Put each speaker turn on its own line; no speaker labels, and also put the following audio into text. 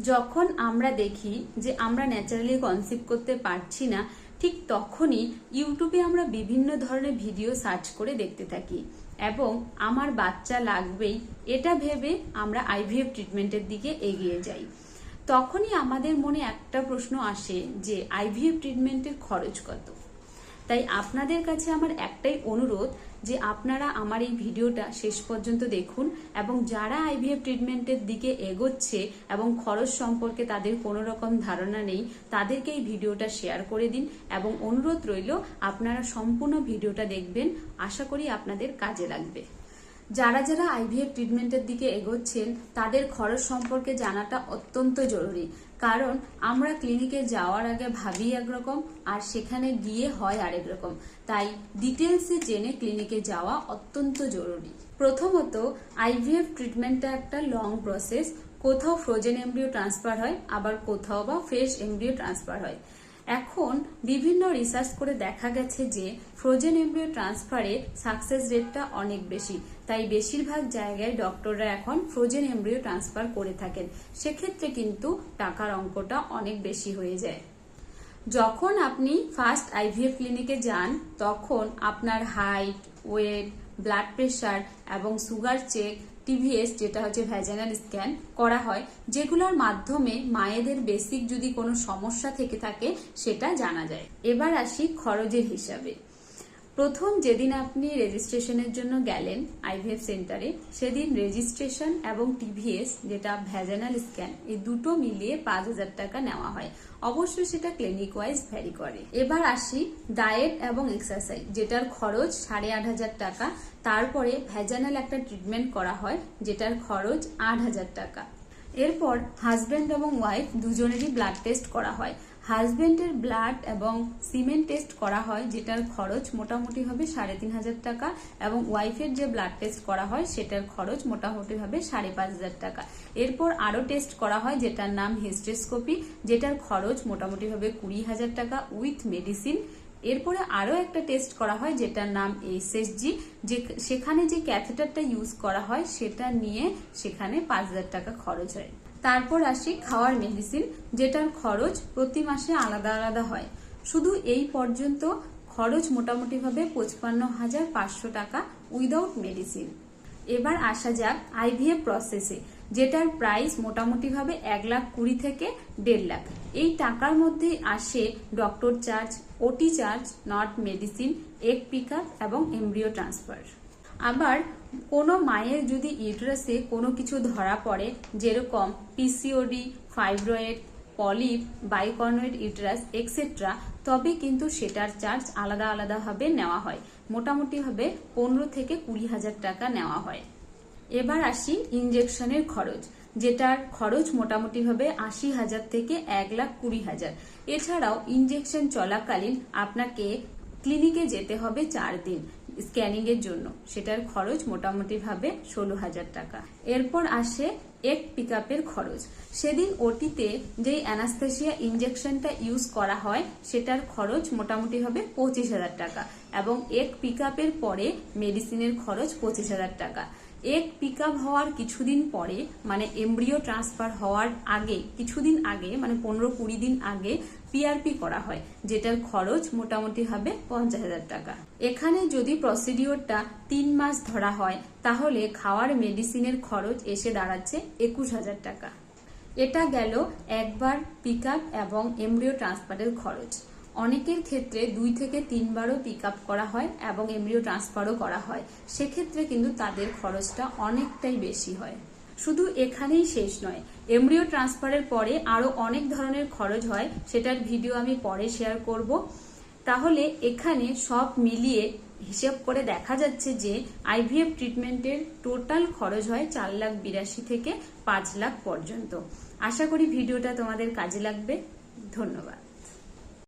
যখন আমরা দেখি যে আমরা ন্যাচারালি কনসিভ করতে পারছি না, ঠিক তখনই ইউটিউবে আমরা বিভিন্ন ধরনের ভিডিও সার্চ করে দেখতে থাকি। এবং আমার বাচ্চা লাগবেই, এটা ভেবে আমরা আইভিএফ ট্রিটমেন্টের দিকে এগিয়ে যাই। তখনই আমাদের মনে একটা প্রশ্ন আসে যে আইভিএফ ট্রিটমেন্টের খরচ কত? তাই আপনাদের কাছে আমার একটাই অনুরোধ যে আপনারা আমার এই ভিডিওটা শেষ পর্যন্ত দেখুন এবং যারা আইভিএফ ট্রিটমেন্টের দিকে এগোচ্ছে এবং খরচ সম্পর্কে তাদের কোনো রকম ধারণা নেই, তাদেরকে এই ভিডিওটা শেয়ার করে দিন এবং অনুরোধ রইল আপনারা সম্পূর্ণ ভিডিওটা দেখবেন। আশা করি আপনাদের কাজে লাগবে। যারা যারা আইভিএফ ট্রিটমেন্টের দিকে এগোচ্ছেন, তাদের খরচ সম্পর্কে জানাটা অত্যন্ত জরুরি। কারণ আমরা ক্লিনিকে যাওয়ার আগে ভাবি একরকম, আর সেখানে গিয়ে হয় আরেক রকম। তাই ডিটেলসে জেনে ক্লিনিকে যাওয়া অত্যন্ত জরুরি। প্রথমত, আইভিএফ ট্রিটমেন্টটা একটা লং প্রসেস। কোথাও ফ্রোজেন এমব্রিও ট্রান্সফার হয়, আবার কোথাও বা ফ্রেশ এমব্রিও ট্রান্সফার হয়। এখন বিভিন্ন রিসার্চ করে দেখা গেছে যে ফ্রোজেন এমব্রিও ট্রান্সফারে সাকসেস রেটটা অনেক বেশি। তাই বেশিরভাগ জায়গায় ডক্টররা এখন ফ্রোজেন এমব্রিও ট্রান্সফার করে থাকেন। সেক্ষেত্রে কিন্তু টাকার অঙ্কটা অনেক বেশি হয়ে যায়। যখন আপনি ফার্স্ট আইভিএফ ক্লিনিকে যান, তখন আপনার হাইট ওয়েট ব্লাড প্রেশার এবং সুগার চেক টিভিএস যেটা হচ্ছে ভ্যাজানাল স্ক্যান করা হয়, যেগুলোর মাধ্যমে মায়েদের বেসিক যদি কোনো সমস্যা থেকে থাকে, সেটা জানা যায়। এবার আসি খরচের হিসাবে। প্রথম যেদিন আপনি রেজিস্ট্রেশনের জন্য গেলেন আইভিএফ সেন্টারে, সেদিন রেজিস্ট্রেশন এবং টিভিএস, যেটা ভ্যাজানাল স্ক্যান, এই দুটো মিলিয়ে পাঁচ হাজার টাকা নেওয়া হয়। অবশ্যই সেটা ক্লিনিক ওয়াইজ ভ্যারি করে। এবার আসি ডায়েট এবং এক্সারসাইজ, যেটার খরচ সাড়ে আট হাজার টাকা। তারপরে ভ্যাজানাল একটা ট্রিটমেন্ট করা হয়, যেটার খরচ আট হাজার টাকা। এরপর হাজব্যান্ড এবং ওয়াইফ দুজনেরই ব্লাড টেস্ট করা হয়। হাজব্যান্ডের ব্লাড এবং সিমেন্ট টেস্ট করা হয়, যেটার খরচ মোটামুটি হবে সাড়ে তিন হাজার টাকা এবং ওয়াইফের যে ব্লাড টেস্ট করা হয়, সেটার খরচ মোটামুটি হবে সাড়ে পাঁচ হাজার টাকা। এরপর আরও টেস্ট করা হয়, যেটার নাম হিস্ট্রেস্কোপি যেটার খরচ মোটামুটি হবে কুড়ি হাজার টাকা উইথ মেডিসিন এরপরে আরও একটা টেস্ট করা হয়, যেটার নাম এসএসজি যে সেখানে যে ক্যাথেটারটা ইউজ করা হয়, সেটা নিয়ে সেখানে পাঁচ হাজার টাকা খরচ হয়। তারপর আসি খাওয়ার মেডিসিন যেটার খরচ প্রতি মাসে আলাদা আলাদা হয়। শুধু এই পর্যন্ত খরচ মোটামুটিভাবে পঁচপান্ন হাজার পাঁচশো টাকা উইদাউট মেডিসিন এবার আসা যাক আইভিএফ প্রসেসে যেটার প্রাইস মোটামুটিভাবে এক লাখ কুড়ি থেকে দেড় লাখ। এই টাকার মধ্যে আসে doctor charge OT charge not medicine egg pick এবং এমব্রিও ট্রান্সফার আবার কোনো মায়ের যদি ইউটারাসে কোনো কিছু ধরা পড়ে, যেরকম PCOD fibroid polyp bicornuate uterus etcetera তবে কিন্তু সেটার চার্জ আলাদা আলাদাভাবে নেওয়া হয়। মোটামুটিভাবে পনেরো থেকে কুড়ি হাজার টাকা নেওয়া হয়। এবার আসি ইঞ্জেকশনের খরচ, যেটার খরচ মোটামুটিভাবে আশি হাজার থেকে এক লাখ কুড়ি হাজার। এছাড়াও ইঞ্জেকশন চলাকালীন আপনাকে ক্লিনিকে যেতে হবে চার দিন স্ক্যানিং এর জন্য। সেটার খরচ মোটামুটি ভাবে ষোলো হাজার টাকা। এরপর আসে এক পিক খরচ। সেদিন ওটিতে যেই অ্যানাস্থেসিয়া ইঞ্জেকশনটা ইউজ করা হয়, সেটার খরচ মোটামুটি হবে পঁচিশ হাজার টাকা এবং এক পিক পরে মেডিসিনের খরচ পঁচিশ হাজার টাকা। এক পিক হওয়ার কিছুদিন পরে মানে এমব্রিও ট্রান্সফার হওয়ার আগে, কিছুদিন আগে মানে পনেরো কুড়ি দিন আগে পিআরপি করা হয়, যেটার খরচ মোটামুটি হবে পঞ্চাশ হাজার টাকা। এখানে যদি প্রসিডিওরটা তিন মাস ধরা হয়, তাহলে খাওয়ার মেডিসিনের খরচ এসে দাঁড়াচ্ছে একুশ হাজার টাকা। এটা গেল একবার পিক আপ এবং এমব্রিও ট্রান্সফারের খরচ। অনেকের ক্ষেত্রে দুই থেকে তিনবারও পিক আপ করা হয় এবং এমব্রিও ট্রান্সফারও করা হয়। সেক্ষেত্রে কিন্তু তাদের খরচটা অনেকটাই বেশি হয়। শুধু এখানেই শেষ নয় এমব্রিও ট্রান্সফারের পরে আরও অনেক ধরনের খরচ হয়, সেটার ভিডিও আমি পরে শেয়ার করব। তাহলে এখানে সব মিলিয়ে হিসেব করে দেখা যাচ্ছে যে আইভিএফ ট্রিটমেন্টের টোটাল খরচ হয় চার লাখ বিরাশি থেকে পাঁচ লাখ পর্যন্ত। আশা করি ভিডিওটা তোমাদের কাজে লাগবে। ধন্যবাদ।